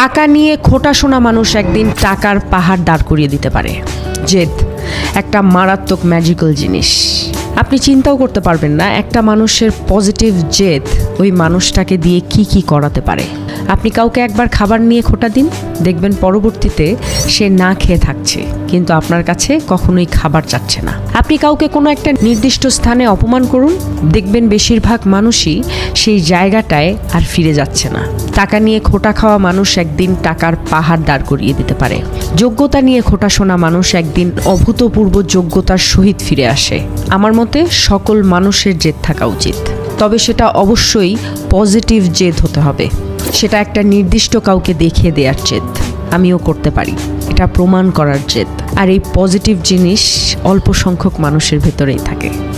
টাকা নিয়ে খোটা শোনা মানুষ একদিন টাকার পাহাড় দাঁড় করিয়ে দিতে পারে। জেদ, একটা মারাত্মক ম্যাজিক্যাল জিনিস। আপনি চিন্তাও করতে পারবেন না, একটা মানুষের পজিটিভ জেদ ওই মানুষটাকে দিয়ে কি কি করাতে পারে। আপনি কাউকে একবার খাবার নিয়ে খোটা দিন। দেখবেন পরবর্তীতে সে না খেয়ে থাকছে, কিন্তু আপনার কাছে কখনোই খাবার চাচ্ছে না। আপনি কাউকে কোনো একটা নির্দিষ্ট স্থানে অপমান করুন, দেখবেন বেশিরভাগ মানুষই সেই জায়গাটায় আর ফিরে যাচ্ছে না। টাকা নিয়ে খোটা খাওয়া মানুষ একদিন টাকার পাহাড় দাঁড় করিয়ে দিতে পারে। যোগ্যতা নিয়ে খোটা শোনা মানুষ একদিন অভূতপূর্ব যোগ্যতার সহিত ফিরে আসে। আমার মতে সকল মানুষের জেদ থাকা উচিত। তবে সেটা অবশ্যই পজিটিভ জেদ হতে হবে। সেটা একটা নির্দিষ্ট কাউকে দেখিয়ে দেওয়ার চেত আমিও করতে পারি। এটা প্রমাণ করার জেদ। আর এই পজিটিভ জিনিস অল্প সংখ্যক মানুষের ভেতরেই থাকে।